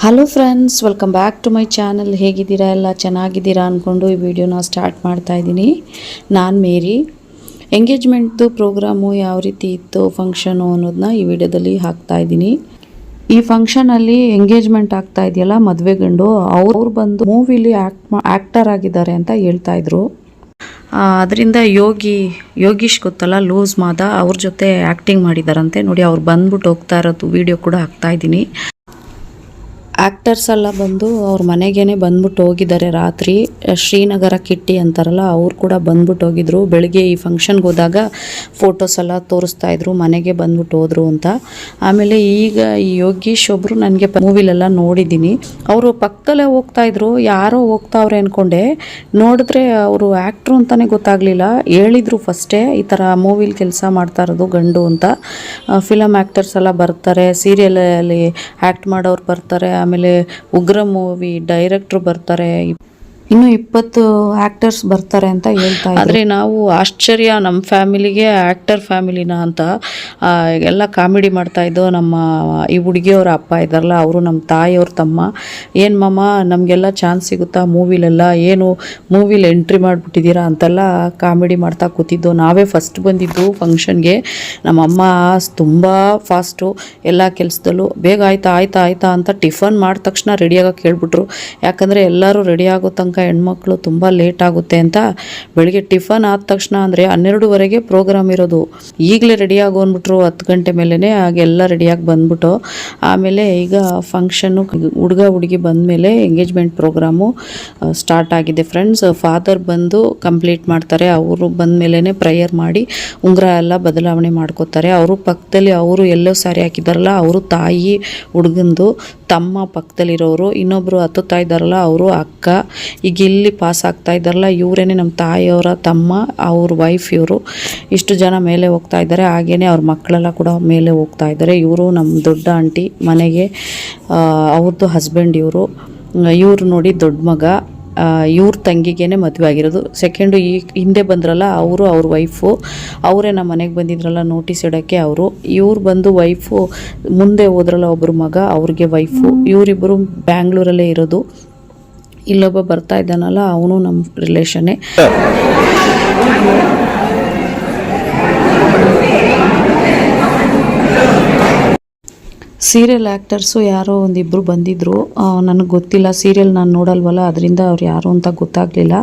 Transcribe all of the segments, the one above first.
Hello friends welcome back to my channel ಹೇಗಿದ್ದೀರಾ ಎಲ್ಲ? ಚೆನ್ನಾಗಿದ್ದೀರಾ ಅಂದ್ಕೊಂಡು ಈ ವಿಡಿಯೋನ ಸ್ಟಾರ್ಟ್ ಮಾಡ್ತಾ ಇದ್ದೀನಿ. ನಾನು ಮೇರಿ. ಎಂಗೇಜ್ಮೆಂಟ್ದು ಪ್ರೋಗ್ರಾಮು ಯಾವ ರೀತಿ ಇತ್ತು ಫಂಕ್ಷನು ಅನ್ನೋದನ್ನ ಈ ವಿಡಿಯೋದಲ್ಲಿ ಹಾಕ್ತಾ ಇದ್ದೀನಿ. ಈ ಫಂಕ್ಷನಲ್ಲಿ ಎಂಗೇಜ್ಮೆಂಟ್ ಆಗ್ತಾ ಇದೆಯಲ್ಲ, ಮದುವೆ ಗಂಡು, ಅವ್ರು ಬಂದು ಮೂವಿಲಿ ಆ್ಯಕ್ಟ್ ಮಾ ಆ್ಯಕ್ಟರ್ ಆಗಿದ್ದಾರೆ ಅಂತ ಹೇಳ್ತಾ ಇದ್ರು. ಅದರಿಂದ ಯೋಗಿ, ಯೋಗೀಶ್ ಗೊತ್ತಲ್ಲ, ಲೂಸ್ ಮಾದ, ಅವ್ರ ಜೊತೆ ಆ್ಯಕ್ಟಿಂಗ್ ಮಾಡಿದಾರಂತೆ. ನೋಡಿ, ಅವ್ರು ಬಂದ್ಬಿಟ್ಟು ಹೋಗ್ತಾ ಇರೋದು ವಿಡಿಯೋ ಕೂಡ ಹಾಕ್ತಾ ಇದ್ದೀನಿ. ಆ್ಯಕ್ಟರ್ಸ್ ಎಲ್ಲ ಬಂದು ಅವ್ರ ಮನೆಗೇನೆ ಬಂದ್ಬಿಟ್ಟು ಹೋಗಿದ್ದಾರೆ ರಾತ್ರಿ. ಶ್ರೀನಗರ ಕಿಟ್ಟಿ ಅಂತಾರಲ್ಲ, ಅವ್ರು ಕೂಡ ಬಂದ್ಬಿಟ್ಟು ಹೋಗಿದ್ರು. ಬೆಳಗ್ಗೆ ಈ ಫಂಕ್ಷನ್ಗೆ ಹೋದಾಗ ಫೋಟೋಸ್ ಎಲ್ಲ ತೋರಿಸ್ತಾ ಇದ್ರು, ಮನೆಗೆ ಬಂದ್ಬಿಟ್ಟು ಹೋದ್ರು ಅಂತ. ಆಮೇಲೆ ಈಗ ಈ ಯೋಗೀಶ್ ಒಬ್ಬರು ನನಗೆ ಮೂವಿಲೆಲ್ಲ ನೋಡಿದ್ದೀನಿ. ಅವರು ಪಕ್ಕದಲ್ಲೇ ಹೋಗ್ತಾ ಇದ್ರು, ಯಾರೋ ಹೋಗ್ತಾವ್ರೆ ಅಂದ್ಕೊಂಡೆ ನೋಡಿದ್ರೆ ಅವರು ಆ್ಯಕ್ಟ್ರು ಅಂತಲೇ ಗೊತ್ತಾಗಲಿಲ್ಲ. ಹೇಳಿದ್ರು ಫಸ್ಟೇ, ಈ ಥರ ಮೂವಿಲಿ ಕೆಲಸ ಮಾಡ್ತಾ ಇರೋದು ಗಂಡು ಅಂತ. ಫಿಲಮ್ ಆ್ಯಕ್ಟರ್ಸ್ ಎಲ್ಲ ಬರ್ತಾರೆ ಸೀರಿಯಲಲ್ಲಿ ಆ್ಯಕ್ಟ್ ಮಾಡೋರು ಬರ್ತಾರೆ ಆಮೇಲೆ ಉಗ್ರ ಮೂವಿ ಡೈರೆಕ್ಟ್ರು ಬರ್ತಾರೆ. ಇನ್ನು ಇಪ್ಪತ್ತು ಆಕ್ಟರ್ಸ್ ಬರ್ತಾರೆ ಅಂತ ಹೇಳ್ತಾ ಆದರೆ ನಾವು ಆಶ್ಚರ್ಯ ನಮ್ಮ ಫ್ಯಾಮಿಲಿಗೆ ಆ್ಯಕ್ಟರ್ ಫ್ಯಾಮಿಲಿನ ಅಂತ ಎಲ್ಲ ಕಾಮಿಡಿ ಮಾಡ್ತಾ ಇದ್ದೋ, ನಮ್ಮ ಈ ಹುಡುಗಿಯವ್ರ ಅಪ್ಪ ಇದ್ದಾರಲ್ಲ, ಅವರು ನಮ್ಮ ತಾಯಿಯವ್ರ ತಮ್ಮ. ಏನು ಮಮ್ಮ ನಮಗೆಲ್ಲ ಚಾನ್ಸ್ ಸಿಗುತ್ತಾ? ಮೂವಿಲೆಲ್ಲ ಏನು ಮೂವಿಲಿ ಎಂಟ್ರಿ ಮಾಡಿಬಿಟ್ಟಿದ್ದೀರಾ ಅಂತೆಲ್ಲ ಕಾಮಿಡಿ ಮಾಡ್ತಾ ಕೂತಿದ್ದು. ನಾವೇ ಫಸ್ಟ್ ಬಂದಿದ್ದು ಫಂಕ್ಷನ್ಗೆ ನಮ್ಮಮ್ಮ ತುಂಬ ಫಾಸ್ಟು ಎಲ್ಲ ಕೆಲಸದಲ್ಲೂ ಬೇಗ ಆಯ್ತಾ ಆಯ್ತಾ ಆಯ್ತಾ ಅಂತ ಟಿಫನ್ ಮಾಡಿದ ತಕ್ಷಣ ರೆಡಿಯಾಗಕ್ಕೆ ಹೇಳ್ಬಿಟ್ರು. ಯಾಕಂದರೆ ಎಲ್ಲರೂ ರೆಡಿ ಆಗೋ ತನಕ ಹೆಣ್ಮಕ್ಳು ತುಂಬ ಲೇಟ್ ಆಗುತ್ತೆ ಅಂತ ಬೆಳಿಗ್ಗೆ ಟಿಫನ್ ಆದ ತಕ್ಷಣ ಅಂದರೆ ಹನ್ನೆರಡುವರೆಗೆ ಪ್ರೋಗ್ರಾಮ್ ಇರೋದು. ಈಗಲೇ ರೆಡಿ ಆಗೋ ಅಂದ್ಬಿಟ್ರು ಹತ್ತು ಗಂಟೆ ಮೇಲೇ ಹಾಗೆಲ್ಲ ರೆಡಿಯಾಗಿ ಬಂದ್ಬಿಟ್ಟು ಆಮೇಲೆ ಈಗ ಫಂಕ್ಷನ್ನು ಹುಡುಗ ಹುಡುಗಿ ಬಂದಮೇಲೆ ಎಂಗೇಜ್ಮೆಂಟ್ ಪ್ರೋಗ್ರಾಮು ಸ್ಟಾರ್ಟ್ ಆಗಿದೆ ಫ್ರೆಂಡ್ಸ್ ಫಾದರ್ ಬಂದು ಕಂಪ್ಲೀಟ್ ಮಾಡ್ತಾರೆ. ಅವರು ಬಂದಮೇಲೇ ಪ್ರೇಯರ್ ಮಾಡಿ ಉಂಗುರ ಎಲ್ಲ ಬದಲಾವಣೆ ಮಾಡ್ಕೋತಾರೆ. ಅವರು ಪಕ್ಕದಲ್ಲಿ ಅವರು ಎಲ್ಲೋ ಸಾರಿ ಹಾಕಿದಾರಲ್ಲ, ಅವರು ತಾಯಿ ಹುಡುಗಂದು ತಮ್ಮ ಪಕ್ಕದಲ್ಲಿರೋರು ಇನ್ನೊಬ್ಬರು ಹತ್ತುತ್ತಾ ಇದ್ದಾರಲ್ಲ ಅವರು ಅಕ್ಕ ಈಗ ಇಲ್ಲಿ ಪಾಸ್ ಆಗ್ತಾ ಇದ್ದಾರಲ್ಲ, ಇವರೇನೆ ನಮ್ಮ ತಾಯಿಯವರ ತಮ್ಮ, ಅವ್ರ ವೈಫ್ ಇವರು. ಇಷ್ಟು ಜನ ಮೇಲೆ ಹೋಗ್ತಾ ಇದ್ದಾರೆ, ಹಾಗೇನೆ ಅವ್ರ ಮಕ್ಕಳೆಲ್ಲ ಕೂಡ ಮೇಲೆ ಹೋಗ್ತಾ ಇದ್ದಾರೆ. ಇವರು ನಮ್ಮ ದೊಡ್ಡ ಆಂಟಿ, ಮನೆಗೆ ಅವ್ರದ್ದು ಹಸ್ಬೆಂಡ್ ಇವರು. ಇವರು ನೋಡಿ ದೊಡ್ಡ ಮಗ. ಇವ್ರ ತಂಗಿಗೇನೆ ಮದುವೆ ಆಗಿರೋದು. ಸೆಕೆಂಡು ಈ ಹಿಂದೆ ಬಂದ್ರಲ್ಲ, ಅವರು ಅವ್ರ ವೈಫು ಅವರೇ ನಮ್ಮ ಮನೆಗೆ ಬಂದಿದ್ರಲ್ಲ ನೋಟಿಸ್ ಇಡೋಕ್ಕೆ ಅವರು. ಇವ್ರು ಬಂದು ವೈಫು ಮುಂದೆ ಹೋದ್ರಲ್ಲ ಒಬ್ಬರು ಮಗ, ಅವ್ರಿಗೆ ವೈಫು ಇವರಿಬ್ಬರು ಬ್ಯಾಂಗ್ಳೂರಲ್ಲೇ ಇರೋದು. ಇಲ್ಲೊಬ್ಬ ಬರ್ತಾ ಇದ್ದಾನಲ್ಲ, ಅವನು ನಮ್ಮ ರಿಲೇಷನ್ನೇ ಸೀರಿಯಲ್ ಆ್ಯಕ್ಟರ್ಸು ಯಾರೋ ಒಂದಿಬ್ಬರು ಬಂದಿದ್ದರು ನನಗೆ ಗೊತ್ತಿಲ್ಲ ಸೀರಿಯಲ್ ನಾನು ನೋಡಲ್ವಲ್ಲ, ಅದರಿಂದ ಅವ್ರು ಯಾರು ಅಂತ ಗೊತ್ತಾಗಲಿಲ್ಲ.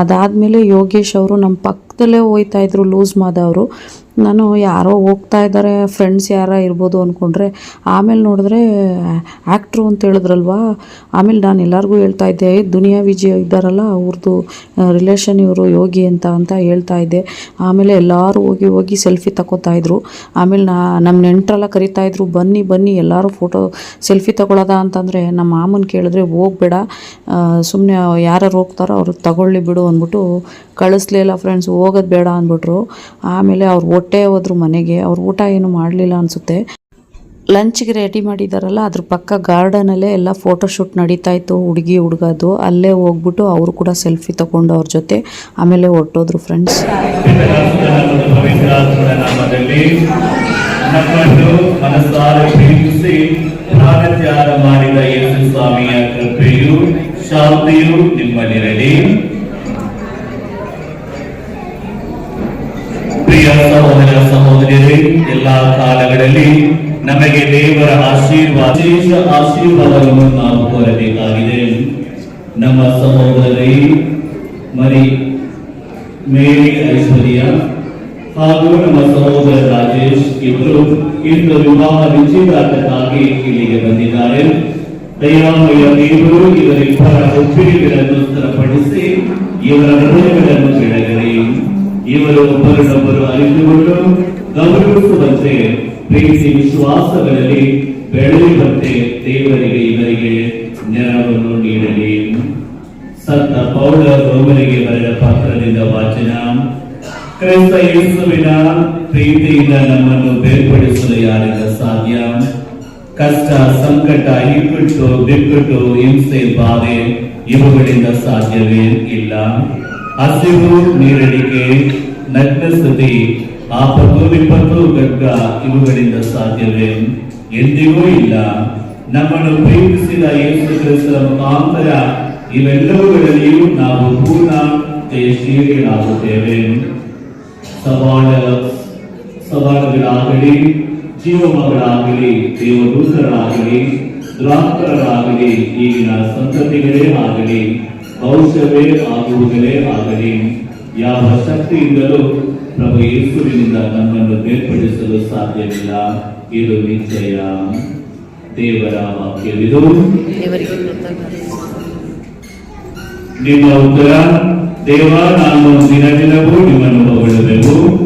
ಅದಾದಮೇಲೆ ಯೋಗೇಶ್ ಅವರು ನಮ್ಮ ಪಕ್ಕದಲ್ಲೇ ಹೋಯ್ತಾ ಇದ್ರು ಲೂಸ್ ಮಾದ ಅವರು ನಾನು ಯಾರೋ ಹೋಗ್ತಾ ಇದ್ದಾರೆ ಫ್ರೆಂಡ್ಸ್ ಯಾರ ಇರ್ಬೋದು ಅಂದ್ಕೊಂಡ್ರೆ ಆಮೇಲೆ ನೋಡಿದ್ರೆ ಆ್ಯಕ್ಟ್ರು ಅಂತ ಹೇಳಿದ್ರಲ್ವಾ, ಆಮೇಲೆ ನಾನು ಎಲ್ಲರಿಗೂ ಹೇಳ್ತಾ ಇದ್ದೆ ದುನಿಯಾ, ವಿಜಯ್ ಇದ್ದಾರಲ್ಲ ಅವ್ರದ್ದು ರಿಲೇಷನ್ ಇವರು ಯೋಗಿ ಅಂತ ಅಂತ ಹೇಳ್ತಾ ಇದ್ದೆ. ಆಮೇಲೆ ಎಲ್ಲರೂ ಹೋಗಿ ಹೋಗಿ ಸೆಲ್ಫಿ ಇದ್ರು. ಆಮೇಲೆ ನಾ ನಮ್ಮ ನೆಂಟರೆಲ್ಲ ಕರಿತಾ ಇದ್ರು, ಬನ್ನಿ ಬನ್ನಿ, ಎಲ್ಲರೂ ಫೋಟೋ ಸೆಲ್ಫಿ ತಗೊಳ್ಳೋದ ಅಂತಂದರೆ ನಮ್ಮ ಮಾಮನ ಕೇಳಿದ್ರೆ, ಹೋಗ್ಬೇಡ ಸುಮ್ಮನೆ ಯಾರು ಹೋಗ್ತಾರೋ ಅವ್ರಿಗೆ ತಗೊಳ್ಳಿ ಬಿಡು, ಅಂದ್ಬಿಟ್ಟು ಕಳಿಸ್ಲಿಲ್ಲ ಫ್ರೆಂಡ್ಸ್ ಹೋಗೋದು ಬೇಡ, ಅಂದ್ಬಿಟ್ರು. ಆಮೇಲೆ ಅವ್ರು ಹೊಟ್ಟೆ ಹೋದ್ರು ಮನೆಗೆ, ಅವ್ರು ಊಟ ಏನು ಮಾಡಲಿಲ್ಲ ಅನಿಸುತ್ತೆ. ಲಂಚ್ಗೆ ರೆಡಿ ಮಾಡಿದಾರಲ್ಲ, ಅದ್ರ ಪಕ್ಕ ಗಾರ್ಡನಲ್ಲೇ ಎಲ್ಲ ಫೋಟೋಶೂಟ್ ನಡೀತಾ ಇತ್ತು, ಹುಡುಗಿ ಹುಡುಗದು ಅಲ್ಲೇ ಹೋಗ್ಬಿಟ್ಟು ಅವರು ಕೂಡ ಸೆಲ್ಫಿ ತಗೊಂಡು ಅವ್ರ ಜೊತೆ, ಆಮೇಲೆ ಹೊರಟೋದ್ರು ಫ್ರೆಂಡ್ಸ್. ಮಾಡಿದ ಯೇಸು ಸ್ವಾಮಿಯ ಕೃಪೆಯು ಶಾಂತಿಯು ನಿಮ್ಮಲ್ಲಿರಲಿ ಎಲ್ಲಾ ಕಾಲಗಳಲ್ಲಿ ನಮಗೆ ದೇವರ ಆಶೀರ್ವಾದ ವಿಶೇಷ ಆಶೀರ್ವಾದವನ್ನು ನಾವು ಕೋರಬೇಕಾಗಿದೆ ನಮ್ಮ ಸಹೋದರಿ ಮರಿ ಮೇರಿ ಐಶ್ವರ್ಯ ಹಾಗೂ ನಮ್ಮ ಸಹೋದರ ರಾಜೇಶ್ ಇಬ್ಬರು ಇಂದು ವಿವಾಹ ನಿಶ್ಚಿತಾರ್ಥಕ್ಕಾಗಿ ಇಲ್ಲಿಗೆ ಬಂದಿದ್ದಾರೆ ದಯಾಮಯ ದೇವರು ಇವರಿಬ್ಬರ ಒಪ್ಪಿಗೆಗಳನ್ನು ಸ್ಥಿರಪಡಿಸಿ ಇವರ ಹೃದಯಗಳನ್ನು ಬೆಳಗಲಿ ಇವರು ಒಬ್ಬರನ್ನೊಬ್ಬರು ಅರಿತುಕೊಂಡು ಗೌರವಿಸುವಂತೆ ಪ್ರೀತಿ ವಿಶ್ವಾಸಗಳಲ್ಲಿ ಬೆಳೆಯುವಂತೆ ದೇವರಿಗೆ ಇವರಿಗೆ ನೆರವನ್ನು ನೀಡಲಿ. ಸತ್ತ ಪೌಲ ರೋಮರಿಗೆ ಬರೆದ ಪಾತ್ರದಿಂದ ವಾಚನ. ಕ್ರಿಸ್ತ ಯೇಸುವಿನ ಪ್ರೀತಿಯಿಂದ ನಮ್ಮನ್ನು ಬೇರ್ಪಡಿಸಲು ಯಾರಿಂದ ಸಾಧ್ಯ? ಕಷ್ಟ, ಸಂಕಟ ಇಕ್ಕಟ್ಟು ಬಿಕ್ಕಟ್ಟು, ಹಿಂಸೆ, ಬಾಧೆ, ಇವುಗಳಿಂದ ಸಾಧ್ಯವೇ ಇಲ್ಲ. ಹಸಿವು, ನೀರಡಿಕೆ, ನಗ್ನ ಸ್ತುತಿ ಆಪತ್ತು ವಿಪತ್ತು ಗಗ್ಗ ಇವುಗಳಿಂದ ಸಾಧ್ಯವೇ? ಎಂದಿಗೂ ಇಲ್ಲ. ನಮ್ಮನ್ನು ಪ್ರೀತಿಸಿದ ಯೇಸು ಕ್ರಿಸ್ತರ ಮುಖಾಂತರ ಇವೆಲ್ಲವುಗಳಲ್ಲಿಯೂ ನಾವು ಪೂರ್ಣ ಜಯಶೀಲಿಗಳಾಗುತ್ತೇವೆ. ಸವಾಲ ಸವಾಲುಗಳಾಗಲಿ ಜೀವಮಗಳಾಗಲಿ, ದೇವದೂತರಾಗಲಿ ದುರಾತ್ಮರಾಗಲಿ ಈಗಿನ ಸಂತತಿಗಳೇ ಆಗಲಿ, ಭವಿಷ್ಯವೇ ಆಗುವುದೇ ಆಗಲಿ, ಯಾವ ಶಕ್ತಿಯಿಂದಲೂ ಪ್ರಭು ಯೇಸುವಿನಿಂದ ನಮ್ಮನ್ನು ಬೇರ್ಪಡಿಸಲು ಸಾಧ್ಯವಿಲ್ಲ. ಇದು ನಿಶ್ಚಯ ದೇವರ ವಾಕ್ಯವಿದು. ನಿಮ್ಮ ಉತ್ತರ ದೇವ ನಾನು ದಿನ ದಿನವೂ ನಿಮ್ಮನ್ನು ಹೊಗಳಬೇಕು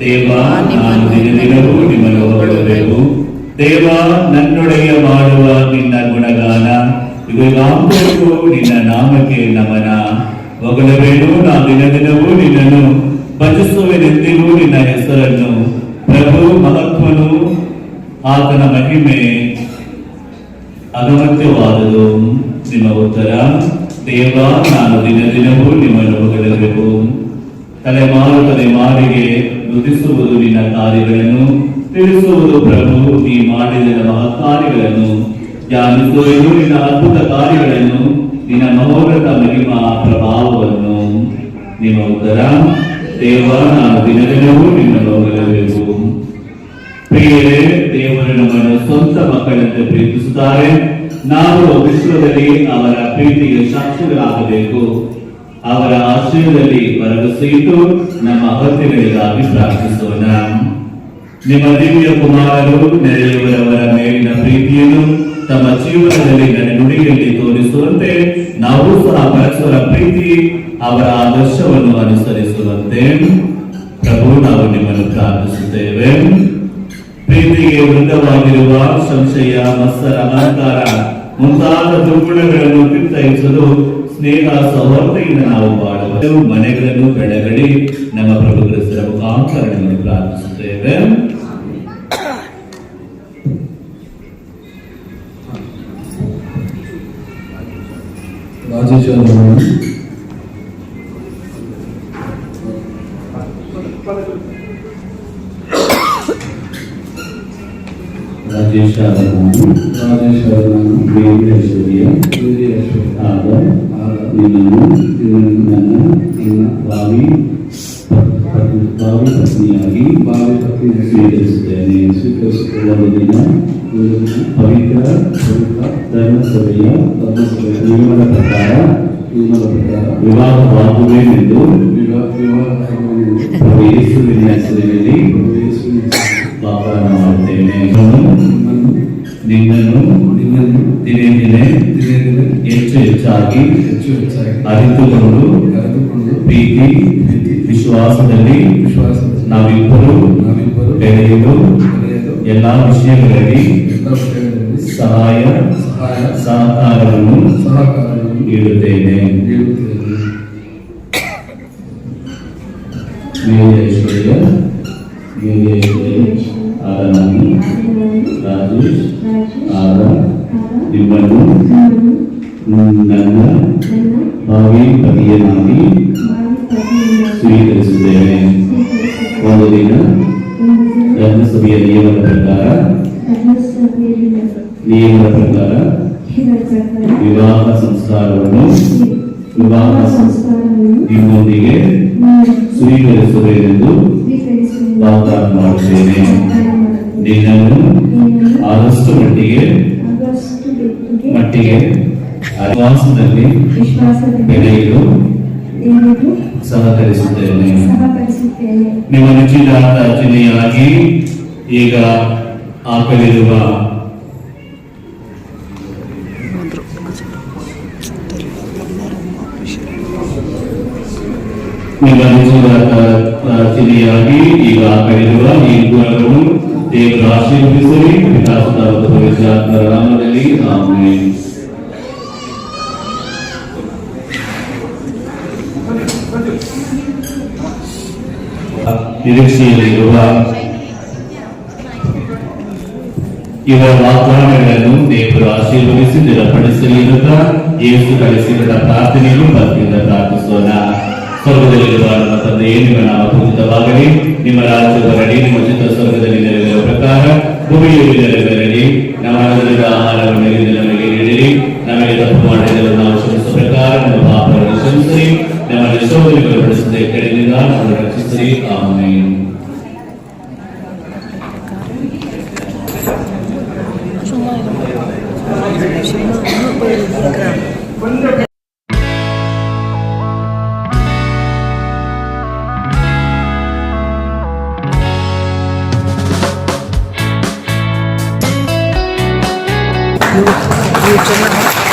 ದೇವ ನಾನು ದಿನ ದಿನವೂ ನಿಮ್ಮನ್ನು ಹೊಗಳಬೇಕು ದೇವ ನನ್ನೊಡೆಯ ಮಾಡುವ ನಿನ್ನ ಗುಣಗಾನ. ಇವೆಲ್ಲವೂ ನಿನ್ನ ನಾಮಕ್ಕೆ ನಮನ. ಹೊಗಳಬೇಡು ನಾ ದಿನ ದಿನವೂ ನಿನ್ನನ್ನು ಭಜಿಸುವೆನೆಂದಿಗೂ ನಿನ್ನ ಹೆಸರನ್ನು. ಪ್ರಭು, ಮಹತ್ವನು, ಆತನ ಮಹಿಮೆ ಅಗಮತ್ಯವಾದುದು ನಿಮ್ಮ ಉತ್ತರ, ದೇವ, ನಾನು ದಿನ ದಿನವೂ ನಿಮ್ಮನ್ನು ಹೊಗಳಬೇಕು ತಲೆಮಾರು ತಲೆಮಾರಿಗೆ ನುದಿಸುವುದು ನಿನ್ನ ಕಾರ್ಯಗಳನ್ನು. ತಿಳಿಸುವುದು ಪ್ರಭು, ನೀ ಮಾಡಿದ ಮಹತ್ಕಾರ್ಯಗಳನ್ನು. ಧ್ಯಾನಿಸುವುದು ನಿನ್ನ ಅದ್ಭುತ ಕಾರ್ಯಗಳನ್ನು. ನಿನ್ನ ಮಹೋನ್ನತ ಮಹಿಮಾ ಪ್ರಭಾವವನ್ನು. ನಿಮ್ಮ ಉತ್ತರ ದೇವ ನಾನು ದಿನ ದಿನವೂ ನಿನ್ನನ್ನು ಹೊಗಳಬೇಕು ಪ್ರಿಯರೇ ದೇವರು ನಮ್ಮನ್ನು ಸ್ವಂತ ಮಕ್ಕಳಂತೆ ಪ್ರೀತಿಸುತ್ತಾರೆ. ನಾವು ವಿಶ್ವದಲ್ಲಿ ಅವರ ಪ್ರೀತಿಗೆ ಸಾಕ್ಷಿಗಳಾಗಬೇಕು. ಅವರ ಆಶ್ರಯದಲ್ಲಿ ಭರವಸೆಯಿಟ್ಟು ನಮ್ಮ ಅಗತ್ಯಗಳಿಗಾಗಿ ಪ್ರಾರ್ಥಿಸೋಣ. ನಿಮ್ಮ ದಿವ್ಯ ಕುಮಾರರು, ನೆರೆಯವರವರ ಮೇಲಿನ ಪ್ರೀತಿಯನ್ನು ತಮ್ಮ ಜೀವನದಲ್ಲಿ ನನ್ನ ನುಡಿಯಲ್ಲಿ ತೋರಿಸುವಂತೆ ನಾವು ಸಹ ಪರಸ್ಪರ ಪ್ರೀತಿ ಅವರ ಆದರ್ಶವನ್ನು ಅನುಸರಿಸುವಂತೆ ಪ್ರಭು ನಾವು ನಿಮ್ಮನ್ನು ಪ್ರಾರ್ಥಿಸುತ್ತೇವೆ. ಪ್ರೀತಿಗೆ ವೃದ್ಧವಾಗಿರುವ ಸಂಶಯ, ಮತ್ಸರ, ಅಹಂಕಾರ ಮುಂತಾದ ದುರ್ಗುಣಗಳನ್ನು ಕಿತ್ತಯಿಸಲು ಸ್ನೇಹ ಸೌಹಾರ್ದೆಯಿಂದ ನಾವು ಬಾಳುವ ಮನೆಗಳನ್ನು ಬೆಳಗಡಿ ನಮ್ಮ ಪ್ರಭು ಕ್ರಿಸ್ತರ ಪ್ರಾರ್ಥಿಸುತ್ತೇವೆ. ఆశీస్సులు రాజేశ్వర రాజేశ్వర ವಾಗ್ದಾನ ಮಾಡುತ್ತೇನೆ ನಿನ್ನನ್ನು ನಿನ್ನನ್ನು ದಿನೇ ದಿನೇ ದಿನೇ ದಿನೇ ಹೆಚ್ಚು ಹೆಚ್ಚಾಗಿ ಹೆಚ್ಚು ಹೆಚ್ಚಾಗಿ ಅರಿತುಕೊಂಡು ಅರಿತುಕೊಂಡು ಪ್ರೀತಿ ಪ್ರೀತಿ ವಿಶ್ವಾಸದಲ್ಲಿ ವಿಶ್ವಾಸದಲ್ಲಿ ನಾವಿಬ್ಬರು ನಾವಿಬ್ಬರು ಬೆಳೆಯಲು ಎಲ್ಲಾ ವಿಷಯಗಳಲ್ಲಿ ಸಹಾಯ ಸಹಾಯ ಸಹಕಾರವನ್ನು ಸಹಕಾರವನ್ನು ನೀಡುತ್ತೇನೆ. ನೀಡುತ್ತೇನೆ. ಐಶ್ವರ್ಯ ವೀರೇಶ್ವರ್ಯ ಆದ ನಾನು ರಾಜೇಶ್ ಆದ ನಿಮ್ಮನ್ನು ನನ್ನ ಭಾವಿ ಪತಿಯನ್ನಾಗಿ ಸ್ವೀಕರಿಸಿದ್ದೇನೆ ಒಂದು ದಿನ ಧರ್ಮಸಭೆಯ ನಿಯಮದ ಪ್ರಕಾರ ನಿಯಮದ ಪ್ರಕಾರ ವಿವಾಹ ಸಂಸ್ಕಾರವನ್ನು ವಿವಾಹ ನಿಮ್ಮೊಂದಿಗೆ ಸ್ವೀಕರಿಸುವೆನೆಂದು ವಾಗ್ದಾನ ಮಾಡುತ್ತೇನೆ ನಿನ್ನನ್ನು ಆದಷ್ಟು ಮಟ್ಟಿಗೆ ಮಟ್ಟಿಗೆ ವಿಶ್ವಾಸದಲ್ಲಿ ಬೆಳೆಯಲು ಸಹಕರಿಸುತ್ತೇನೆ. ನಿಮ್ಮ ನಿಶ್ಚಿತಾರ್ಥ ಚಿಹ್ನೆಯಾಗಿ ಈಗ ಹಾಕಲಿರುವ ನಿಮ್ಮ ನಿಶ್ಚಿತಾರ್ಥ ಚಿಹ್ನೆಯಾಗಿ ಈಗ ಆಕಲಿರುವ ಈ ಗುಣಗಳನ್ನು దేవుడు ఆశీర్వదించి వికాసాలకు ప్రవేశాలి ఆమె நிகழ்ச்சியில் இவர் வாக்காளர்களும் தேவர் ஆசீர்வதித்து திடப்படி செல்கின்றார் இயேசு கடைசியில் பிரார்த்தனையிலும் பகிர்ந்த பிரார்த்திசோனார் ಸ್ವರ್ಗದಲ್ಲಿರುವಾದ ತಂದೆಯೇ ನಿಮ್ಮ ನಾವು ಪೂಜಿತವಾಗಲಿ. ನಿಮ್ಮ ರಾಜ್ಯದಲ್ಲಿ ನಿಮ್ಮ ಚಿತ್ರ ಸ್ವರ್ಗದಲ್ಲಿ ನೆರವೇರುವ ಪ್ರಕಾರ ಭೂಮಿಯಲ್ಲಿ ನೆರವೇರಲಿ ನಮ್ಮ ಹಣದ ಆಹಾರವನ್ನು ನಮಗೆ ನೀಡಿರಿ. ನಮಗೆ ತಪ್ಪು ಮಾಡಿದವರು ನಾವು ಶ್ರಮಿಸುವ ಪ್ರಕಾರ ನಮ್ಮ ಪಾಪವನ್ನು ಶ್ರಮಿಸಿರಿ ನಮ್ಮ ಯಶೋಧನೆಗಳು ನಡೆಸದೆ ಕಡೆಯಿಂದ ನಾವು ರಕ್ಷಿಸಿರಿ. ಆಮೇಲೆ 如果你真的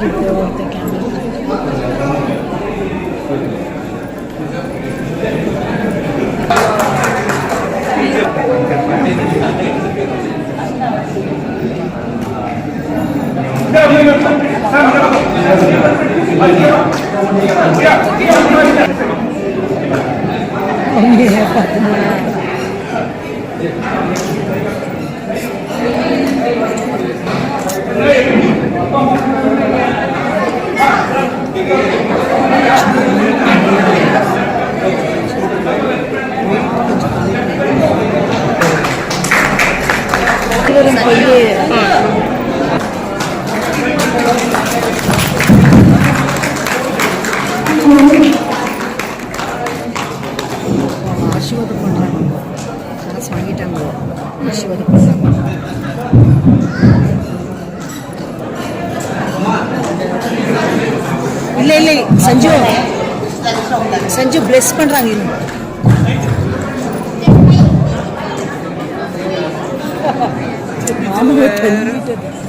lite åt det gamla. Om ni har fått den här. ಅಶಿ ಓದ್ಕೊಂಡ್ರೆ ಸಾಗಿಟ್ಟಂಗ ಅಶಿ ಓದ್ಕೊಂಡ್ರೆ ಇಲ್ಲ ಇಲ್ಲ ಸಂಜು ಸಂಜು ಬ್ಲೆಸ್ ಪಣ್றாங்க ಇನ್ನು ಮಾಮೂಲಿ ತಳ್ಳಿಬಿಟ್ಟದ್ದು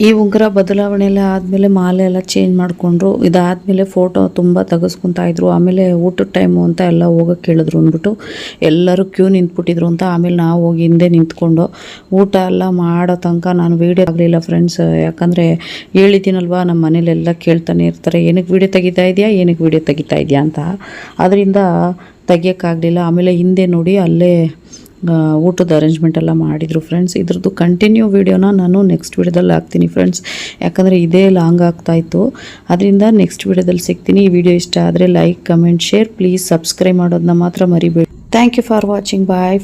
ಈ ಉಗ್ರ ಬದಲಾವಣೆ ಎಲ್ಲ ಆದಮೇಲೆ ಮಾಲೆ ಎಲ್ಲ ಚೇಂಜ್ ಮಾಡಿಕೊಂಡ್ರು. ಇದಾದಮೇಲೆ ಫೋಟೋ ತುಂಬ ತೆಗೆಸ್ಕೊತಾ ಇದ್ರು. ಆಮೇಲೆ ಊಟದ ಟೈಮು ಅಂತ ಎಲ್ಲ ಹೋಗಕ್ಕೆ ಕೇಳಿದ್ರು ಅಂದ್ಬಿಟ್ಟು ಎಲ್ಲರೂ ಕ್ಯೂ ನಿಂತ್ಬಿಟ್ಟಿದ್ರು ಅಂತ. ಆಮೇಲೆ ನಾವು ಹೋಗಿ ಹಿಂದೆ ನಿಂತ್ಕೊಂಡು ಊಟ ಎಲ್ಲ ಮಾಡೋ ತನಕ ನಾನು ವೀಡಿಯೋ ಆಗಲಿಲ್ಲ ಫ್ರೆಂಡ್ಸ್ ಯಾಕಂದರೆ ಹೇಳಿದ್ದೀನಲ್ವಾ ನಮ್ಮ ಮನೇಲೆಲ್ಲ ಕೇಳ್ತಾನೆ ಇರ್ತಾರೆ. ಏನಕ್ಕೆ ವೀಡಿಯೋ ತೆಗಿತಾ ಇದೆಯಾ? ಏನಕ್ಕೆ ವೀಡಿಯೋ ತೆಗಿತಾ ಇದೆಯಾ? ಅಂತ. ಅದರಿಂದ ತೆಗಿಯೋಕ್ಕಾಗಲಿಲ್ಲ. ಆಮೇಲೆ ಹಿಂದೆ ನೋಡಿ ಅಲ್ಲೇ ಊಟದ ಅರೇಂಜ್ಮೆಂಟ್ ಎಲ್ಲ ಮಾಡಿದರು ಫ್ರೆಂಡ್ಸ್ ಇದ್ರದ್ದು ಕಂಟಿನ್ಯೂ ವೀಡಿಯೋನ ನಾನು ನೆಕ್ಸ್ಟ್ ವೀಡಿಯೋದಲ್ಲಿ ಹಾಕ್ತೀನಿ ಫ್ರೆಂಡ್ಸ್ ಯಾಕಂದರೆ ಇದೇ ಲಾಂಗ್ ಆಗ್ತಾಯಿತ್ತು ಅದರಿಂದ ನೆಕ್ಸ್ಟ್ ವೀಡಿಯೋದಲ್ಲಿ ಸಿಗ್ತೀನಿ. ಈ ವಿಡಿಯೋ ಇಷ್ಟ ಆದರೆ like comment share please subscribe ಮಾಡೋದನ್ನ ಮಾತ್ರ ಮರಿಬೇಡಿ. Thank you for watching bye